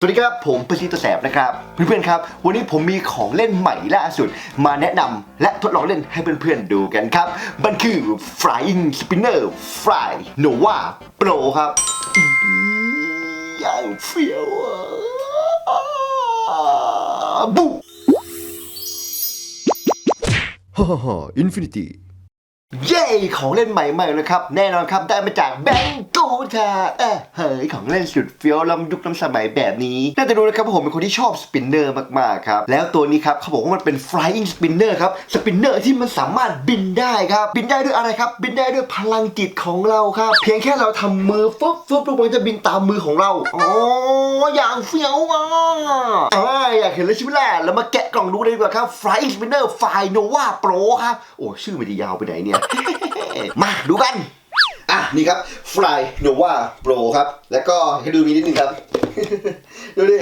สวัสดีครับ ผมประสิตัวแสบนะครับ เพื่อนๆครับ วันนี้ผมมีของเล่นใหม่ล่าสุด มาแนะนำและทดลองเล่นให้เพื่อนๆดูกันครับ มันคือ Flying Spinner Fly Nova Pro ครับอย่างเฟี้ยวบูฮ่าฮ่าฮ่าอินฟินิตี้ เย้ของเล่นใหม่ๆเลยครับ แน่นอนครับได้มาจากแบงก์กูดค่ะเออเฮ้ยของเล่นสุดเฟี้ยวล้ำยุคล้ำสมัยแบบนี้น่าจะรู้นะครับว่าผมเป็นคนที่ชอบสปินเนอร์มากๆครับแล้วตัวนี้ครับเขาบอกว่ามันเป็น flying spinner ครับสปินเนอร์ที่มันสามารถบินได้ครับบินได้ด้วยอะไรครับ บินได้ด้วยพลังจิตของเราครับ เพียงแค่เราทำมือฟึบฟึบล้วมันจะบินตามมือของเราอ๋ออย่างเฟี้ยวอะอ่าอยากเห็นเลยใช่ไหมล่ะแล้วมาแกะกล่องดูเลยดีกว่าครับ Flying Spinner f i Nova Pro ครับโอ้ชื่อมันจะยาวไปไหนเนี่ยมาดูกัน อะ นี่ครับ Fly Nova Pro ครับ แล้วก็ให้ดูมีนิดนึงครับ ดูดิ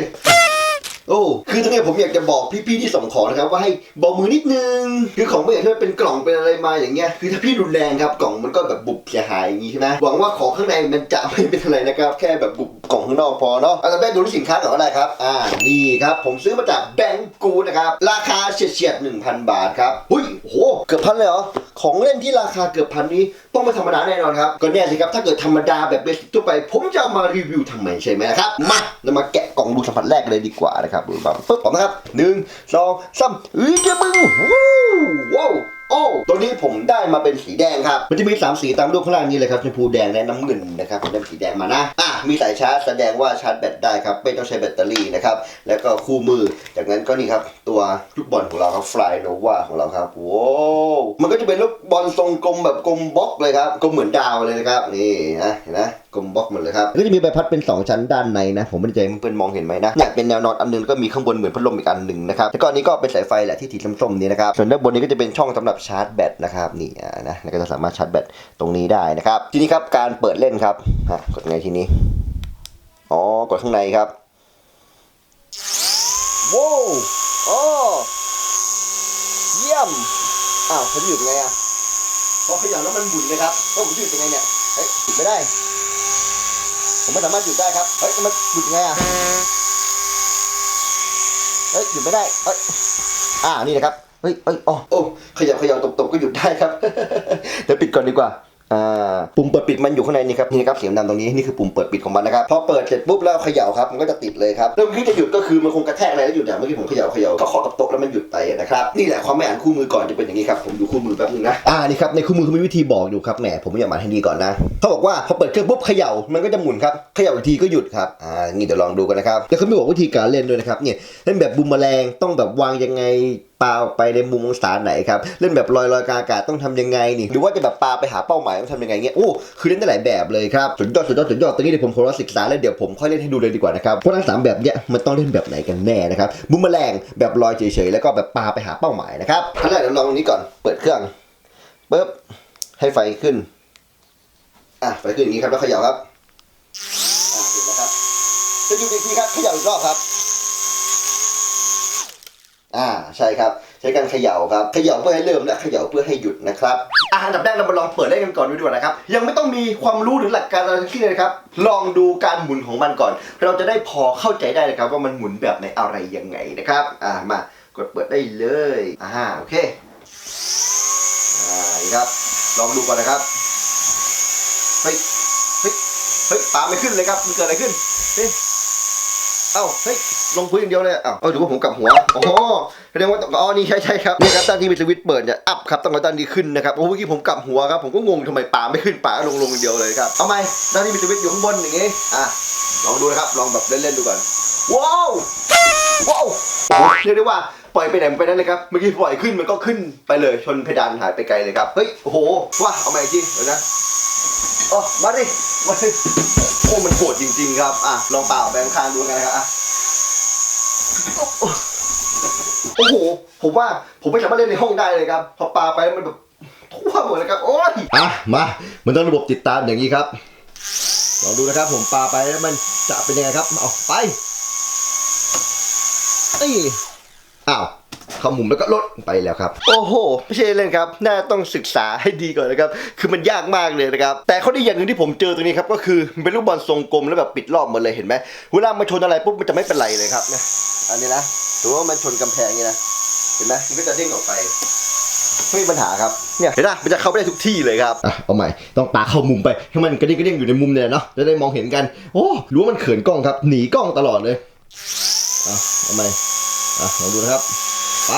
โอ้คือตรงเนี้ยผมอยากจะบอกพี่ๆที่ส่งของนะครับว่าให้บอกมือนิดนึง คือของไม่อยากให้มันเป็นกล่องเป็นอะไรมาอย่างเงี้ย คือถ้าพี่รุนแรงครับกล่องมันก็แบบบุบเสียหายอย่างงี้ใช่ไหมหวังว่าของข้างในมันจะไม่เป็นอะไรนะครับ แค่แบบบุบกล่องข้างนอกพอเนาะเอาแต่แม่ดูที่สินค้าก่อนก็ได้ครับ อ่า นี่ครับ ผมซื้อมาจากแบงกูนะครับ ราคาเฉียดเฉียดหนึ่งพันบาทครับ หุ้ยโห เกือบพันเลยเหรอ ของเล่นที่ราคาเกือบพันนี้ต้องไม่ธรรมดาแน่นอนครับ ก็แน่สิครับ ถ้าเกิดธรรมดาแบบเบสิกทั่วไป ผมจะมารีวิวทำไมใช่ไหมครับ มาเรามาแกะกล่องดูสัมผัสแรกเลยดีกว่านะครับดูแบ้างปึ๊บผมนะครับหนึ่งสองสามเอ้ยเจ้ามึงว้าว โอ้ตัวนี้ผมได้มาเป็นสีแดงครับ มันจะมีสามสีตามรูปข้างล่างนี้เลยครับชมพูแดงและน้ำเงินนะครับผมได้สีแดงมานะ อะ มีสายชาร์จแสดงว่าชาร์จแบตได้ครับ ไม่ต้องใช้แบตเตอรี่นะครับ แล้วก็คู่มือ จากนั้นก็นี่ครับ ตัวลูกบอลของเราครับ Fly Nova ของเราครับว้าวมันก็จะเป็นลูกบอลทรงกลมแบบกลมบล็อกเลยครับกลมเหมือนดาวเลยนะครับนี่นะเห็นไหม กลมบล็อกหมดเลยครับก็จะมีใบพัดเป็น 2 ชั้นด้านในนะ ผมไม่แน่ใจเพื่อนๆมองเห็นไหมนะเนี่ยเป็นแนวนอนอันหนึงแล้วก็มีข้างบนเหมือนพัดลมอีกอันหนึ่งนะครับแล้วก็อันนี้ก็เป็นสายไฟแหละที่สีส้มๆนี้นะครับส่วนด้านบนนี้ก็จะเป็นช่องสำหรับชาร์จแบตนะครับนี่อะนะแล้วก็จะสามารถชาร์จแบตตรงนี้ได้นะครับทีนี้ครับการเปิดเล่นครับฮะกดไงทีนี้อ๋อกดข้างในครับว้าวอ๋อเยี่ยมอ้าวผมหยุดไงอะพอขยับแล้วมันหมุนเลยครับก็ผมหยุดยังไงเนี่ยเฮ้ยหยุดไม่ได้ ผมไม่สามารถหยุดได้ครับ เฮ้ย มันหยุดยังไงอะ เฮ้ย หยุดไม่ได้ เฮ้ย อ่า นี่นะครับ เฮ้ยเฮ้ยอ๋อโอ้ขยับขยับตบๆก็หยุดได้ครับ เดี๋ยวปิดก่อนดีกว่า อ่าปุ่มเปิดปิดมันอยู่ข้างในนี่ครับนี่ครับเสียงดำตรงนี้นี่คือปุ่มเปิดปิดของมันนะครับพอเปิดเสร็จปุ๊บแล้วเขย่าครับมันก็จะติดเลยครับเริ่มที่จะหยุดก็คือมันคงกระแทกอะไรแล้วหยุดอย่างเมื่อกี้ผมเขย่าเขย่าก็เคาะกับโต๊ะแล้วมันหยุดไปนะครับนี่แหละความไม่อ่านคู่มือก่อนจะเป็นอย่างนี้ครับผมดูคู่มือแป๊บนึงนะอ่านี่ครับในคู่มือเขามีวิธีบอกอยู่ครับแหมผมไม่อยากมาให้ดีก่อนนะเขาบอกว่าพอเปิดเครื่องปุ๊บเขย่ามันก็จะหมุนครับเขย่าอีกทีก็หยุดครับอ่างี้เดี๋ยวลองดูกันนะครับแล้วเขาไม่บอกวิธีการเล่นด้วยนะครับเนี่ยเล่นแบบบูมแมลงต้องแบบวางยังไงปาไปในมุมองศาไหนครับเล่นแบบลอยลอยกาอากาศต้องทำยังไงนี่หรือว่าจะแบบปาไปหาเป้าหมายต้องทำยังไงเงี้ยโอ้คือเล่นได้หลายแบบเลยครับสุดยอดสุดยอดสุดยอดตรงนี้เดี๋ยวผมขอศึกษาแล้วเดี๋ยวผมค่อยเล่นให้ดูเลยดีกว่านะครับเพราะทั้งสามแบบเนี้ยมันต้องเล่นแบบไหนกันแน่นะครับบูมแมลงแบบลอยเฉยๆแล้วก็แบบปาไปหาเป้าหมายนะครับขั้นแรกเดี๋ยวลองตรงนี้ก่อนเปิดเครื่องปึ๊บให้ไฟขึ้นอะไฟขึ้นอย่างนี้ครับแล้วเขย่าครับอะติดแล้วครับจะหยุดอีกทีครับเขย่าอีกรอบครับ อ่าใช่ครับ ใช้การเขย่าครับเขย่าเพื่อให้เริ่มและเขย่าเพื่อให้หยุดนะครับอ่าอันดับแรกเรามาลองเปิดเล่นกันก่อนดูดีกว่านะครับยังไม่ต้องมีความรู้หรือหลักการอะไรทั้งสิ้นเลยนะครับ ลองดูการหมุนของมันก่อน เราจะได้พอเข้าใจได้นะครับ ว่ามันหมุนแบบไหนอะไรยังไงนะครับอ่ามากดเปิดได้เลยอ่าโอเคอ่านี่ครับลองดูก่อนนะครับเฮ้ยเฮ้ยเฮ้ยปาไม่ขึ้นเลยครับมันเกิดอะไรขึ้นเฮ้ย เอ้าเฮ้ยลงพื้นอย่างเดียวเลยอ้าวเอาดูว่าผมกลับหัวอ๋อแสดงว่าอ๋อนี่ใช่ใช่ครับนี่ครับตอนที่มีสวิตช์เปิดเนี่ยอัพครับต้องเอาตอนนี้ขึ้นนะครับโอ้เมื่อกี้ผมกลับหัวครับผมก็งงทำไมป่าไม่ขึ้นป่าลงลงอย่างเดียวเลยครับเอาไหมตอนที่มีสวิตช์อยู่ข้างบนอย่างงี้อะลองดูนะครับลองแบบเล่นๆดูก่อนว้าวว้าวเรียกได้ว่าปล่อยไปไหนไปนั่นเลยครับ เมื่อกี้ปล่อยขึ้นมันก็ขึ้นไปเลยชนเพดานหายไปไกลเลยครับ เฮ้ย โอ้โหว้าเอาใหม่อีกทีเดี๋ยวนะ อ๋อมาดิมาดิโอ้มันโหดจริง ๆ ครับอะลองเป่าแบงค์คางดูกันนะครับอะโอ้โห ผมว่าผมไม่สามารถเล่นในห้องได้เลยครับ พอปาไปมันแบบทั่วหมดเลยครับโอ้ยอะมา มันต้องระบบติดตามอย่างนี้ครับลองดูนะครับผมปาไปแล้วมันจะเป็นยังไงครับเอาไปเอ้ยอ้าว เข้ามุมแล้วก็ลดไปแล้วครับ โอ้โห ไม่ใช่เล่นครับ น่าต้องศึกษาให้ดีก่อนนะครับ คือมันยากมากเลยนะครับ แต่ข้อดีอย่างหนึ่งที่ผมเจอตรงนี้ครับก็คือมันเป็นลูกบอลทรงกลมแล้วแบบปิดรอบหมดเลยเห็นไหมเวลามันชนอะไรปุ๊บมันจะไม่เป็นไรเลยครับเนี่ยอันนี้นะถือว่ามันชนกำแพงนี่นะเห็นไหมมันก็จะเด้งออกไปไม่มีปัญหาครับเนี่ยเห็นไหมมันจะเข้าไปได้ทุกที่เลยครับอะเอาใหม่ต้องปาเข้ามุมไปให้มันกระเด้งกระเด้งอยู่ในมุมเนี่ยเนาะจะได้มองเห็นกัน โอ้รู้ว่ามันเขินกล้องครับ หนีกล้องตลอดเลยอะเอาใหม่อะลองดูนะครับ ไป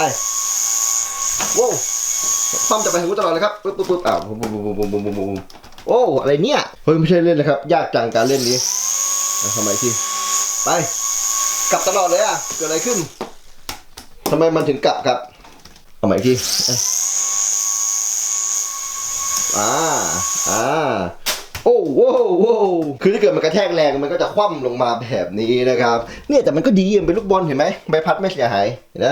ว้าวปั้มจะไปทางนู้นตลอดเลยครับปึ๊บปึ๊บปึ๊บอ้าวปุ๊บปุ๊บปุ๊บปุ๊บปุ๊บปุ๊บโอ้อะไรเนี่ยเฮ้ยไม่ใช่เล่นเลยครับ ยากจังการเล่นนี้ทำไมที่ไปกลับตลอดเลยอะเกิดอะไรขึ้นทำไมมันถึงกลับครับเอาใหม่อีกทีเอ้ยอ่าอ่าโอ้โว้โว้คือถ้าเกิดมันกระแทกแรงมันก็จะคว่ำลงมาแบบนี้นะครับ เนี่ยแต่มันก็ดีมันเป็นลูกบอลเห็นไหมใบพัดไม่เสียหายเห็นไหม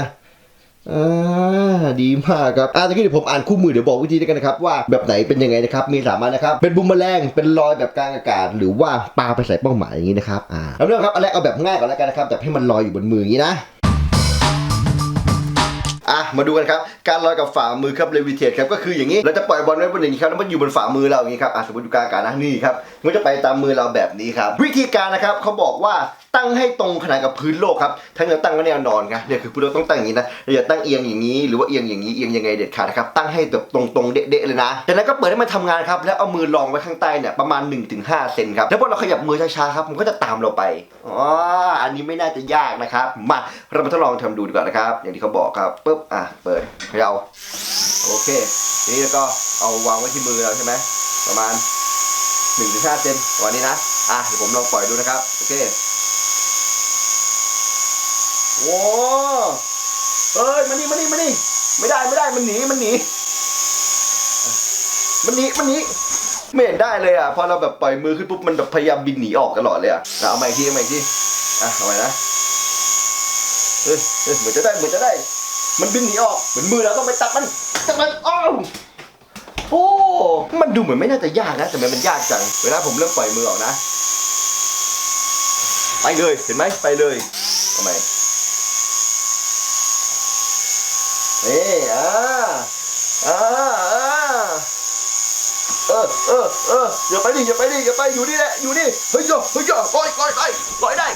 อ่าดีมากครับอ่าตะกี้เดี๋ยวผมอ่านคู่มือเดี๋ยวบอกวิธีด้วยกันนะครับว่าแบบไหนเป็นยังไงนะครับมีสามอันนะครับเป็นบุมแมลงเป็นลอยแบบกลางอากาศ หรือว่าปาไปใส่เป้าหมายอย่างนี้นะครับอ่าแล้วเรื่องครับอันแรกเอาแบบง่ายก่อนแล้วกันนะครับแบบให้มันลอยอยู่บนมืออย่างนี้นะ อะมาดูกันครับการลอยกับฝ่ามือครับเลวิเทตครับก็คืออย่างนี้เราจะปล่อยบอลไว้บนอย่างนี้ครับแล้วมันอยู่บนฝ่ามือเราอย่างนี้ครับอะสมมติดูกลางอากาศนะนี่ครับมันจะไปตามมือเราแบบนี้ครับ วิธีการนะครับเขาบอกว่าตั้งให้ตรงขนาดกับพื้นโลกครับถ้าเราตั้งไว้แนวนอนครับเนี่ยคือพื้นโลกต้องตั้งอย่างนี้นะเราอย่าตั้งเอียงอย่างนี้ หรือว่าเอียงอย่างนี้เอียงยังไงเด็ดขาดนะครับตั้งให้แบบตรงๆเด๊ะๆเลยนะจากนั้นก็เปิดให้มันทำงานครับแล้วเอามือรองไว้ข้างใต้เนี่ยประมาณ 1-5เซนครับแล้วพอเราขยับมือช้าๆครับมันก็จะตามเราไปอ๋ออันนี้ไม่น่าจะยากนะครับมาเรามาทดลองทำดูดีกว่านะครับอย่างที่เขาบอกครับปุ๊บอะเปิดเขย่าโอเคทีนี้ก็เอาวางไว้ที่มือเราใช่ไหมประมาณ1-5เซนวันนี้นะอะเดี๋ยวผมลองปล่อยดูนะครับโอเคโอ้เอ้ยมานี่มานี่มานี่ไม่ได้ไม่ได้มันหนีมันหนีมันหนีมันหนีไม่เห็นได้เลยอะพอเราแบบปล่อยมือขึ้นปุ๊บมันแบบพยายามบินหนีออกตลอดเลยอะเอาใหม่อีกทีเอาใหม่อีกทีอะเอาใหม่นะเอ้ยเอ้ยเหมือนจะได้เหมือนจะได้ มันบินหนีออกเหมือนมือเราต้องไปตัดมันตัดมันอ้าวโอ้มันดูเหมือนไม่น่าจะยากนะแต่ทำไมมันยากจัง เวลาผมเริ่มปล่อยมือออกนะ ไปเลยเห็นไหมไปเลยเอาใหม่นี่อ่าอ่าอ่าเออเออเอออย่าไปดิอย่าไปดิอย่าไปอยู่นี่แหละอยู่นี่เฮ้ยโยเฮ้ยโยลอยลอยลอยลอยได้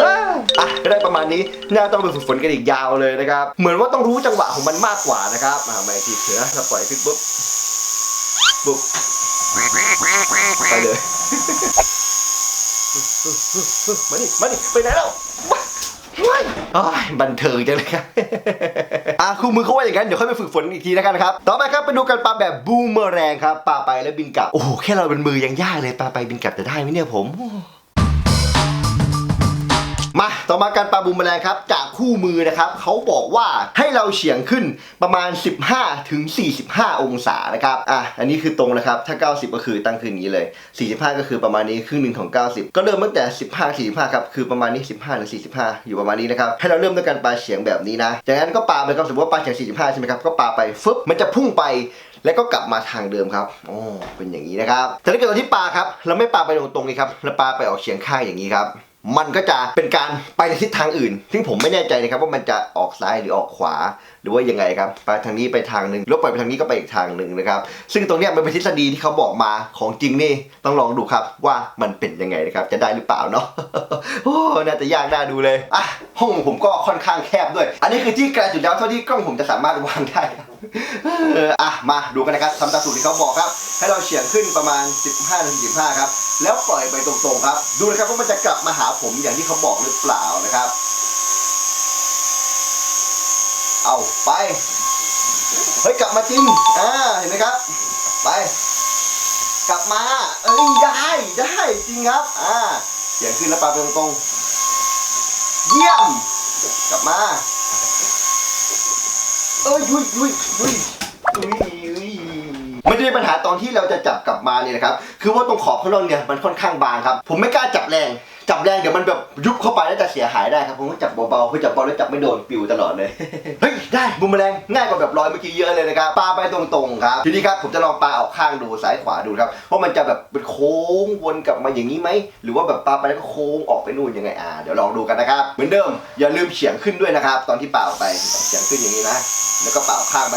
อ่าอะ ก็ได้ประมาณนี้น่าต้องไปฝึกฝนกันอีกยาวเลยนะครับ เหมือนว่าต้องรู้จังหวะของมันมากกว่านะครับมาใหม่ทีเถอะถ้าปล่อยขึ้นปุ๊บปุ๊บไปเลยมาดิมาดิไปไหนแล้วบันเทิงจังเลยครับอะคู่มือเขาว่าอย่างนั้น เดี๋ยวค่อยไปฝึกฝนอีกทีแล้วกันครับ ต่อไปครับไปดูกันปลาแบบบูมเมอแรงครับปลาไปแล้วบินกลับ โอ้โห แค่เราเป็นมือยังยากเลยปลาไปบินกลับจะได้ไหมเนี่ยผม มาต่อมาการปลาบูมแมลงครับจากคู่มือนะครับเขาบอกว่าให้เราเฉียงขึ้นประมาณ 15ถึง45 องศานะครับอะอันนี้คือตรงนะครับถ้า 90 ก็คือตั้งคืนนี้เลย 45 ก็คือประมาณนี้ครึ่งหนึ่งของ 90 ก็เริ่มตั้งแต่ 15 45ครับคือประมาณนี้ 15หรือ45 อยู่ประมาณนี้นะครับให้เราเริ่มด้วยการปลาเฉียงแบบนี้นะจากนั้นก็ปลาไปครับสมมติว่าปลาเฉียง 45 ใช่ไหมครับก็ปลาไปฟึบมันจะพุ่งไปแล้วก็กลับมาทางเดิมครับโอ้เป็นอย่างนี้นะครับแต่ถ้าเกิดตอนที่ปลาครับเราไม่ปลาไปตรงๆนี้ครับเราปลาไปออกเฉียงข้างอย่างนี้ครับ มันก็จะเป็นการไปในทิศทางอื่น ซึ่งผมไม่แน่ใจนะครับว่ามันจะออกซ้ายหรือออกขวา หรือว่ายังไงครับ ไปทางนี้ไปทางหนึ่งแล้วปล่อยไปทางนี้ก็ไปอีกทางหนึ่งนะครับ ซึ่งตรงนี้มันเป็นทฤษฎีที่เขาบอกมาของจริงนี่ต้องลองดูครับว่ามันเป็นยังไงนะครับ จะได้หรือเปล่าเนาะ โอ้ น่าจะยากน่าดูเลยอะห้องของผมก็ค่อนข้างแคบด้วย อันนี้คือที่ไกลจุดแล้วเท่าที่กล้องผมจะสามารถวางได้เอออะมาดูกันนะครับทำตามสูตรที่เขาบอกครับ ให้เราเฉียงขึ้นประมาณ 15ถึง15ครับ แล้วปล่อยไปตรงๆครับ ดูนะครับว่ามันจะกลับมาหาผมอย่างที่เขาบอกหรือเปล่านะครับ เอาไป เฮ้ยกลับมาจริงอ่าเห็นไหมครับ ไป กลับมา เอ้ยได้ได้จริงครับ อ่าเฉียงขึ้นแล้วปลาไปตรงๆ เยี่ยม กลับมา เอ้ยยุยยุยยุยยุยยุย มีปัญหาตอนที่เราจะจับกลับมาเนี่ยนะครับคือว่าตรงขอบข้างนอกเนี่ยมันค่อนข้างบางครับผมไม่กล้าจับแรงจับแรงเดี๋ยวมันแบบยุบเข้าไปแล้วจะเสียหายได้ครับผมก็จับเบาๆเพื่อจับเบาแล้วจับไม่โดนปิวตลอดเลยเฮ้ยได้บูมแมลงง่ายกว่าแบบลอยเมื่อกี้เยอะเลยนะครับปลาไปตรงๆครับทีนี้ครับผมจะลองปลาออกข้างดูซ้ายขวาดูครับว่ามันจะแบบเป็นโค้งวนกลับมาอย่างนี้ไหมหรือว่าแบบปลาไปแล้วก็โค้งออกไปนู่นยังไงอ่าเดี๋ยวลองดูกันนะครับเหมือนเดิมอย่าลืมเฉียงขึ้นด้วยนะครับ ตอนที่ปาออกไปเฉียงขึ้นอย่างนี้นะ แล้วก็ปาออกข้างไป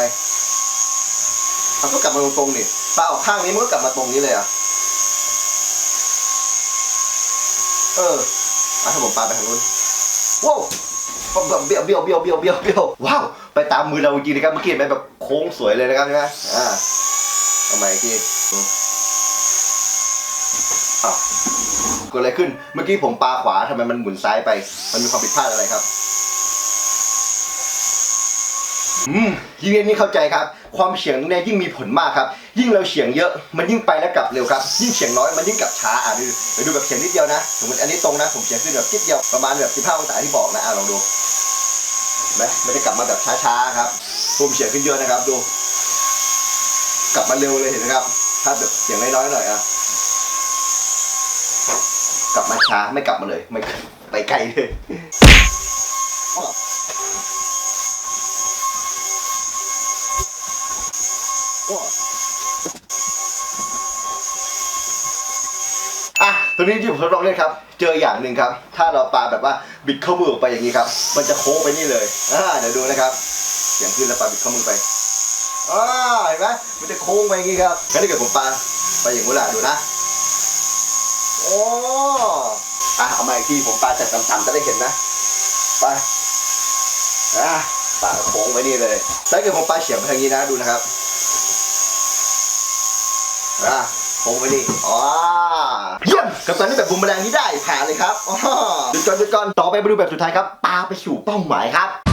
เอาก็กลับมาตรงๆนี่ปาออกข้างนี้มันก็กลับมาตรงนี้เลยอะ เอออะถ้าผมปลาไปทางนู้นว้าวเบี้ยวเบี้ยวเบี้ยวเบี้ยวเบี้ยวเบี้ยวว้าวไปตามมือเราจริงๆนะครับเมื่อกี้เห็นไหมแบบโค้งสวยเลยนะครับใช่ไหมอ่าทำไมอีกทีอ้าวเกิดอะไรขึ้น เมื่อกี้ผมปลาขวาทำไมมันหมุนซ้ายไป มันมีความผิดพลาดอะไรครับ อืมยิ่งเรียนนี่เข้าใจครับ ความเฉียงเนี่ยยิ่งมีผลมากครับ ยิ่งเราเฉียงเยอะมันยิ่งไปแล้วกลับเร็วครับ ยิ่งเฉียงน้อยมันยิ่งกลับช้าอะดูเดี๋ยวดูแบบเฉียงนิดเดียวนะสมมติอันนี้ตรงนะ ผมเฉียงขึ้นแบบนิดเดียวประมาณแบบ15องศาที่บอกนะอะลองดูนไหมไม่ได้กลับมาแบบช้าๆครับผมเฉียงขึ้นเยอะนะครับดู กลับมาเร็วเลยเห็นไหมครับ ถ้าแบบเฉียงน้อยๆหน่อยอะกลับมาช้าไม่กลับมาเลยไม่ไปไกลเลย อะ ตัวนี้ที่ผมทดลองเล่นครับ เจออย่างหนึ่งครับ ถ้าเราปาแบบว่าบิดข้อมือออกไปอย่างนี้ครับ มันจะโค้งไปนี่เลย อ่า เดี๋ยวดูนะครับเสียงขึ้นแล้วปาบิดข้อมือไป อ่า เห็นไหมมันจะโค้งไปอย่างนี้ครับงั้นถ้าเกิดผมปาไปอย่างนู้นล่ะดูนะ โอ้อะเอามาอีกทีผมปาจากต่ำๆจะได้เห็นนะ ไป อะปาโค้งไปนี่เลย ถ้าเกิดผมปาเฉียงไปทางนี้นะ ดูนะครับ อะ โค้งไปนี่อ๋อเยี่ยมกับตอนนี้แบบบุมแรงนี้ได้ผ่านเลยครับอ๋อจุดก่อนจุดก่อนต่อไปมาดูแบบสุดท้ายครับปาไปสู่เป้าหมายครับ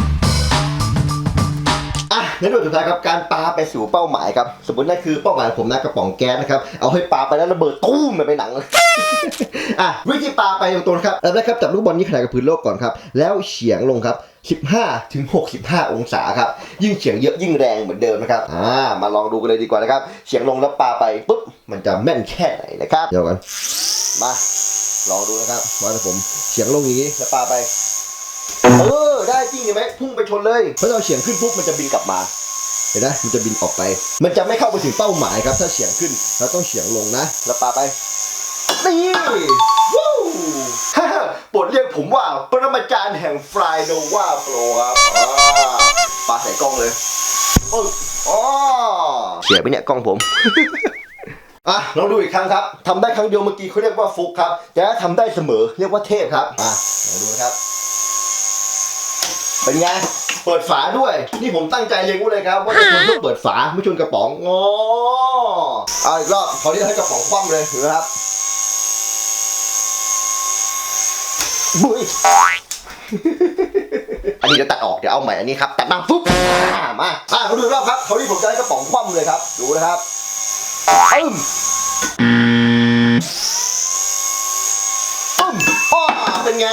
ในแบบสุดท้ายครับการปาไปสู่เป้าหมายครับสมมตินั่นคือเป้าหมายของผมนะกระป๋องแก๊สนะครับเอาให้ปาไปแล้วระเบิดตุ้มไปหนังอะวิธีปาไปตรงๆนะครับอันแรกครับจับลูกบอลนี้ขนาดกับพื้นโลกก่อนครับแล้วเฉียงลงครับ15ถึง65 องศาครับ ยิ่งเฉียงเยอะยิ่งแรงเหมือนเดิมนะครับ อ่า มาลองดูกันเลยดีกว่านะครับ เฉียงลงแล้วปาไปปุ๊บ มันจะแม่นแค่ไหนนะครับ เดี๋ยวกัน มา ลองดูนะครับว่าถ้าผมเฉียงลงอย่างนี้แล้วปาไป เออได้จริงเห็นไหมพุ่งไปชนเลยเพราะเราเฉียงขึ้นปุ๊บมันจะบินกลับมาเห็นไหมมันจะบินออกไป มันจะไม่เข้าไปถึงเป้าหมายครับ ถ้าเฉียงขึ้นเราต้องเฉียงลงนะแล้วปาไปนี่วู้ฮ่าฮ่าโปรดเรียกผมว่าปรมาจารย์แห่งฟลายโนวาโปรครับอ่าปาใส่กล้องเลยโอ้ยอ๋อเสียไปเนี่ยกล้องผมอะลองดูอีกครั้งครับทำได้ครั้งเดียวเมื่อกี้เขาเรียกว่าฟุกครับ แต่ถ้าทำได้เสมอเรียกว่าเทพครับอะลองดูนะครับ เป็นไง เปิดฝาด้วย นี่ผมตั้งใจเรียนรู้เลยครับว่าจะชนเพื่อเปิดฝาไม่ชนกระป๋องงอเอาอีกรอบเขาวนี้ให้กระป๋องคว่ำเลยเห็นไหมครับบุยอันนี้เดี๋ยวตัดออกเดี๋ยวเอาใหม่อันนี้ครับตัดมาปุ๊บอ่ามาอ่าเขาดูอีกรอบครับเขาวนี้ผมจะให้กระป๋องคว่ำเลยครับ ดูนะครับอึ้มอึ้มอ้อเป็นไง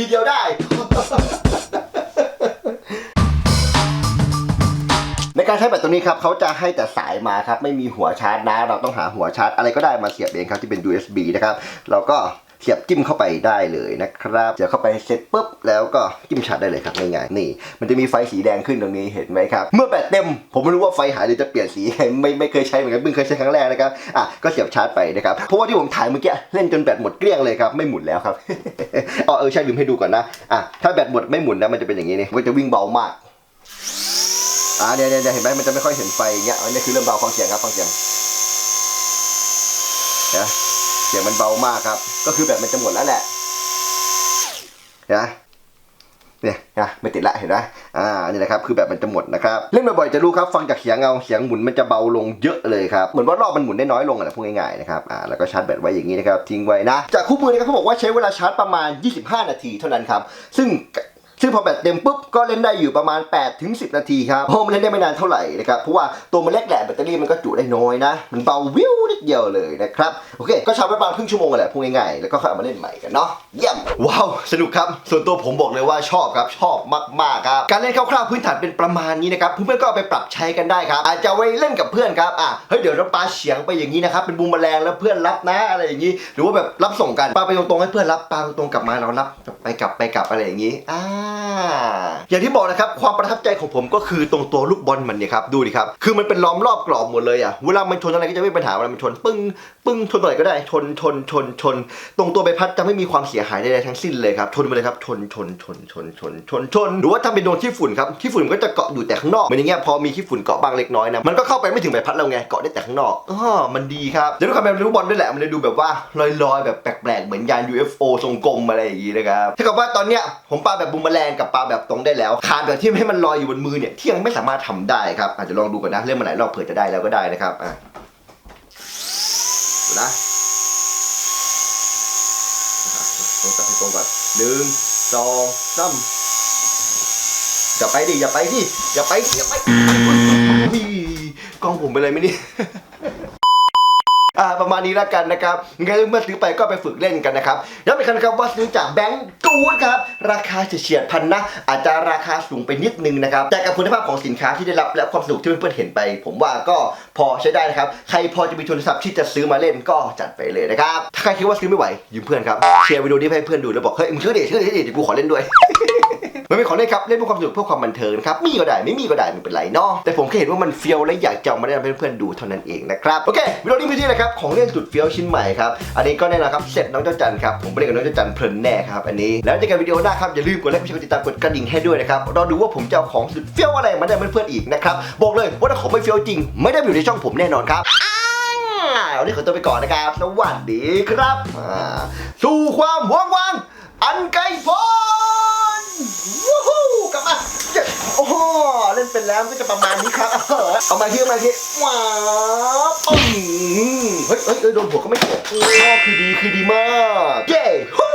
ทีเดียวได้ ในการใช้แบตตัวนี้ครับเขาจะให้แต่สายมาครับ ไม่มีหัวชาร์จนะ เราต้องหาหัวชาร์จอะไรก็ได้มาเสียบเองครับที่เป็น USB นะครับ เราก็ เสียบจิ้มเข้าไปได้เลยนะครับเสียบเข้าไปเสร็จปุ๊บแล้วก็จิ้มชาร์จได้เลยครับง่ายๆนี่ มันจะมีไฟสีแดงขึ้นตรงนี้เห็นไหมครับ เมื่อแบตเต็ม ผมไม่รู้ว่าไฟหายหรือจะเปลี่ยนสีไม่ไม่เคยใช้เหมือนกันเพิ่งเคยใช้ครั้งแรกนะครับอะก็เสียบชาร์จไปนะครับเพราะว่าที่ผมถ่ายเมื่อกี้เล่นจนแบตหมดเกลี้ยงเลยครับไม่หมุนแล้วครับอ๋อเออใช่ลืมให้ดูก่อนนะอะถ้าแบตหมดไม่หมุนนะมันจะเป็นอย่างนี้นี่มันจะวิ่งเบามากอ่าเนี่ยเนี่ยเห็นไหมมันจะไม่ค่อยเห็นไฟอย่างเงี้ยอันนี้คือเริ่มเบาฟังเสียงครับฟังเสียงนะ เสียงมันเบามากครับ ก็คือแบตมันจะหมดแล้วแหละนะเนี่ยนะไม่ติดละเห็นไหมอ่านี่นะครับคือแบบมันจะหมดนะครับเล่นบ่อยๆจะรู้ครับฟังจากเสียงเงาเสียงหมุนมันจะเบาลงเยอะเลยครับเหมือนว่ารอบมันหมุนได้น้อยลงอะนะพูดง่ายๆนะครับอ่าแล้วก็ชาร์จแบตไว้อย่างนี้นะครับทิ้งไว้นะจากคู่มือนะครับเขาบอกว่าใช้เวลาชาร์จประมาณ 25 นาทีเท่านั้นครับซึ่ง ซึ่งพอแบตเต็มปุ๊บก็เล่นได้อยู่ประมาณ 8 ถึง 10 นาทีครับเพราะมันเล่นได้ไม่นานเท่าไหร่นะครับเพราะว่าตัวมันเล็กแหละแบตเตอรี่มันก็จุได้น้อยนะ มันเบาวิวนิดเดียวเลยนะครับโอเค ก็ชาร์จไว้ประมาณครึ่งชั่วโมงแหละพูดง่ายๆแล้วก็ค่อยเอามาเล่นใหม่กันเนาะเยี่ยมว้าวสนุกครับ ส่วนตัวผมบอกเลยว่าชอบครับชอบมากๆครับการเล่นคร่าวๆพื้นฐานเป็นประมาณนี้นะครับเพื่อนๆก็เอาไปปรับใช้กันได้ครับ อาจจะไว้เล่นกับเพื่อนครับอะเฮ้ยเดี๋ยวเราปาเฉียงไปอย่างนี้นะครับเป็นบูมแมลงแล้วเพื่อนรับนะอะไรอย่างนี้ หรือว่าแบบรับส่งกันปาไปตรงๆให้เพื่อนรับปาตรงๆกลับมาเรารับไปกลับไปกลับอะไรอย่างนี้อ่าอย่างที่บอกนะครับความประทับใจของผมก็คือตรงตัวลูกบอลมันเนี่ยครับดูดิครับคือมันเป็นล้อมรอบกรอบหมดเลยอะเวลามันชนอะไรก็จะไม่มีปัญหาเวลามันชนปึ้งปึ้งชนตรงไหนก็ได้ชนชนชนชน ตรงตัวใบพัดจะไม่มีความเสียหายใดๆทั้งสิ้นเลยครับชนไปเลยครับชนชนชนชนชนชนชนหรือว่าถ้าเป็นโดนขี้ฝุ่นครับขี้ฝุ่นก็จะเกาะอยู่แต่ข้างนอกเหมือนอย่างเงี้ยพอมีขี้ฝุ่นเกาะบางเล็กน้อยนะมันก็เข้าไปไม่ถึงใบพัดเราไงเกาะได้แต่ข้างนอกอ๋อมันดีครับเดี๋ยวด้วยความเป็นลูกบอลด้วยแหละมันเลยดูแบบว่าลอยๆแบบแปลกๆเหมือนยาน UFO ทรงกลมอะไรอย่างงี้นะครับถ้ากับว่าตอนเนี้ยผมปาแบบบูมแมลงกับปลาแบบตรงได้แล้วขาดแบบที่ไม่ให้มันลอยอยู่บนมือเนี่ยที่ยังไม่สามารถทำได้ครับอาจจะลองดูก่อนนะเล่นมาหลายรอบเผื่อจะได้แล้วก็ได้นะครับอะนะตรงจับให้ตรงก่อนหนึ่งสองสามอย่าไปดิอย่าไปดิอย่าไปอย่าไปกล้องผมเป็นอะไรไหมนี่ ประมาณนี้แล้วกันนะครับงั้นเมื่อซื้อไปก็ไปฝึกเล่นกันนะครับย้ำอีกครั้งนครับว่าซื้อจากแบงก์กูดครับราคาเฉียดพันนะอาจจะราคาสูงไปนิดนึงนะครับแต่กับคุณภาพของสินค้าที่ได้รับและความสนุกที่เพื่อนๆเห็นไป ผมว่าก็พอใช้ได้นะครับใครพอจะมีทุนทรัพย์ที่จะซื้อมาเล่นก็จัดไปเลยนะครับถ้าใครคิดว่าซื้อไม่ไหวยืมเพื่อนครับแชร์วิดีโอนี้ให้เพื่อนดูแล้วบอกเฮ้ยมึงซื้อดิซื้อดิซื้อดิเดี๋ยวกูขอเล่นด้วย ไม่เป็นของเล่นครับเล่นเพื่อความสนุกเพื่อความบันเทิงนะครับมีก็ได้ไม่มีก็ได้ไม่เป็นไรเนาะแต่ผมแค่เห็นว่ามันเฟี้ยวและอยากจะมาแนะนำเพื่อนๆดูเท่านั้นเองนะครับโอเควิดีโอนี้เป็นที่นะครับของเล่นสุดเฟี้ยวชิ้นใหม่ครับอันนี้ก็แน่นอนครับเสร็จน้องเจ้าจันครับผมไปเล่นกับน้องเจ้าจันเพลินแน่ครับอันนี้แล้วเจอกันวิดีโอหน้าครับอย่าลืมกดไลค์กดแชร์กดติดตามกดกระดิ่งให้ด้วยนะครับรอดูว่าผมจะเอาของสุดเฟี้ยวอะไรมาได้เพื่อนๆอีกนะครับบอกเลยว่าถ้าของไม่เฟี้ยวจริง ไม่ได้อยู่ในช่องผมแน่นอนครับวันนี้ขอตัวไปก่อนนะครับ สวัสดีครับ สู่ความว่างวางอันไกลโพ้ วู้ฮู้กลับมาโอ้โหเล่นเป็นแล้วก็จะประมาณนี้ครับ เออเอามาที่เอามาที่ว้าวปึ้งเฮ้ยเฮ้ยโดนหัวก็ไม่เจ็บคือดีคือดีมากเย้ฮู้